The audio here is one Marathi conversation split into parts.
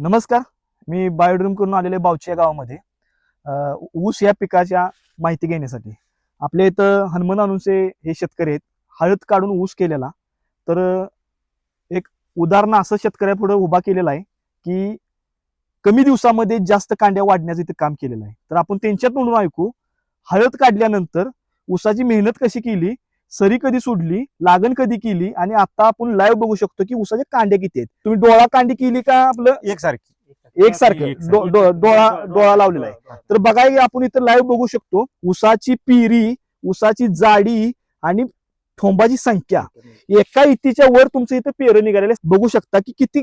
नमस्कार. मी बायोड्रीम करून आलेले बावची या गावामध्ये. ऊस या पिकाच्या माहिती घेण्यासाठी. आपल्या इथं हनुमान अनुसे हे शेतकरी आहेत. हळद काढून ऊस केलेला. तर एक उदाहरण असं शेतकऱ्यापुढे उभा केलेला आहे की कमी दिवसामध्ये जास्त कांड्या वाढण्याचं इथं काम केलेलं आहे. तर आपण त्यांच्यात म्हणून ऐकू. हळद काढल्यानंतर ऊसाची मेहनत कशी केली? सरी कधी सोडली लागण कधी केली आणि आता आपण लाईव्ह बघू शकतो की ऊसाच्या कांड्या किती आहेत. तुम्ही डोळा कांडी केली का आपलं? एकसारखी. एकसारखं. डोळा डोळा लावलेला आहे. तर बघा आपण इथं लाईव्ह बघू शकतो उसाची पिरी उसाची जाडी आणि ठोंबाची संख्या. एका इतीच्या वर तुमचं इथं पेरं निघालेले. बघू शकता की किती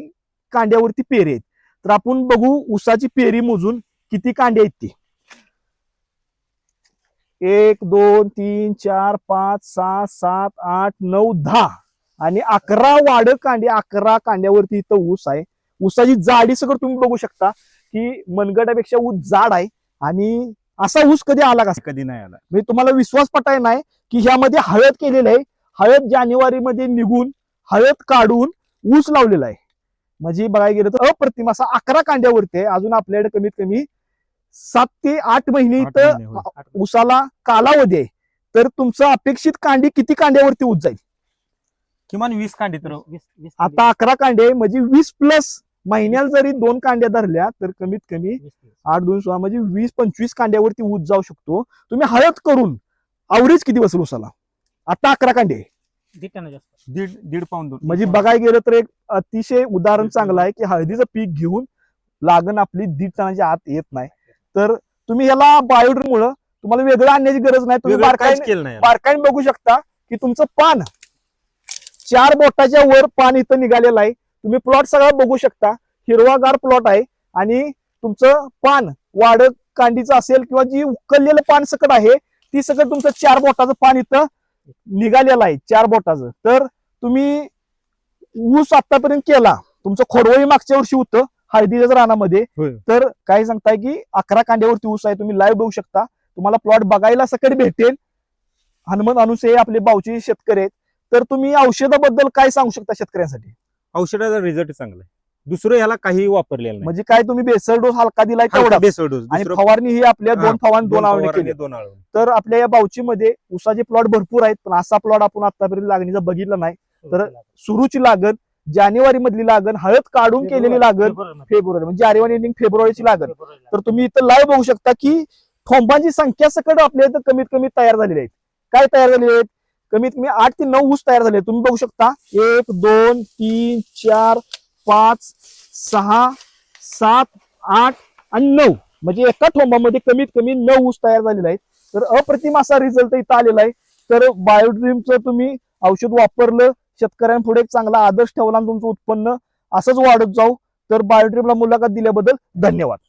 कांड्यावरती पेरे आहेत. तर आपण बघू उसाची पेरी मोजून किती कांड्या आहेत ती. एक दोन तीन चार पाच सहा सात आठ नऊ दहा. आणि अकरा वाढ कांडे अकरा कांड्यावरती इथं ऊस आहे. ऊसाची जाडी सगळं तुम्ही बघू शकता की मनगटापेक्षा ऊस जाड आहे आणि असा ऊस कधी आला का? कधी नाही आला. म्हणजे तुम्हाला विश्वास पटाय नाही की ह्यामध्ये हळद केलेलं आहे. हळद जानेवारी मध्ये निघून हळद काढून ऊस लावलेला आहे. म्हणजे बघायला गेलं तर अप्रतिम असा अकरा कांड्यावरती आहे. अजून आपल्याकडे कमीत कमी सात ते आठ महिने इथं. ऊसाला कालावधी आहे. तर तुमचं अपेक्षित कांडी किती कांड्यावरती ऊस जाईल? किमान वीस कांडी तर आता अकरा कांडे म्हणजे वीस प्लस महिन्याला जरी दोन कांड्या धरल्या तर कमीत कमी आठ दोन सोळा म्हणजे वीस पंचवीस कांड्यावरती ऊस जाऊ शकतो. तुम्ही हळद करून आवरेज किती बसेल ऊसाला? आता अकरा कांडे दीड दीड पाऊन दूर म्हणजे बघायला गेलं तर एक अतिशय उदाहरण चांगलं आहे की हळदीचं पीक घेऊन लागण आपली दीड टनाच्या आत येत नाही. तर तुम्ही याला बायोड्रीमुळं तुम्हाला वेगळं आणण्याची गरज नाही. तुम्ही बारकाईने बारकाईने बघू शकता की तुमचं पान चार बोटाच्या वर पान इथं निघालेलं आहे. तुम्ही प्लॉट सगळा बघू शकता. हिरवागार प्लॉट आहे. आणि तुमचं पान वाढत कांडीचं असेल किंवा जी उकललेलं पान सकट आहे ती सकट तुमचं चार बोटाचं पान इथं निघालेलं आहे. चार बोटाचं. तर तुम्ही ऊस आतापर्यंत केला. तुमचं खोडवळी मागच्या वर्षी होतं. हळदीच्या रानामध्ये होय. तर काय सांगताय की अकरा कांड्यावरती ऊस आहे तुम्ही लाईव्ह बघू शकता. तुम्हाला प्लॉट बघायला सकट भेटेल. हनुमान अनुसे हे आपले बावची शेतकरी आहेत. तर तुम्ही औषधाबद्दल काय सांगू शकता शेतकऱ्यांसाठी? औषधाचा रिझल्ट चांगला आहे. दुसरं ह्याला काही वापरलेलं नाही. म्हणजे काय तुम्ही बेसर डोस हलका दिलाय तेवढा बेसळ डोस. आणि दुसरं- फवारणी ही आपल्या हा, दोन फवारणी दोन आवडे फवारणी, केली. दोन आळवणी. तर आपल्या या बावचीमध्ये उसाचे प्लॉट भरपूर आहेत पण असा प्लॉट आपण आतापर्यंत लागणीचा बघितला नाही. तर सुरूची लागण जानेवारी मधली लागण हळद काढून केलेली लागण फेब्रुवारी. म्हणजे जानेवारी एंडिंग फेब्रुवारीची लागण. तर तुम्ही इथं लाईव्ह बघू शकता की ठोंबांची संख्या सकट आपल्या इथं कमीत कमी तयार झालेली आहेत. काय तयार झालेले आहेत? कमीत कमी आठ ते नऊ ऊस तयार झाले. तुम्ही बघू शकता. एक दोन तीन चार पाच सहा सात आठ आणि नऊ. म्हणजे एका ठोंबामध्ये कमीत कमी नऊ ऊस तयार झालेले आहेत. तर अप्रतिम असा रिझल्ट इथं आलेला आहे. तर बायोड्रीमचं तुम्ही औषध वापरलं शेतकऱ्यांपुढे एक चांगला आदर्श ठेवला आणि तुमचं उत्पन्न असंच वाढत जाऊ. तर बायोट्रिपला मुलाखत दिल्याबद्दल धन्यवाद.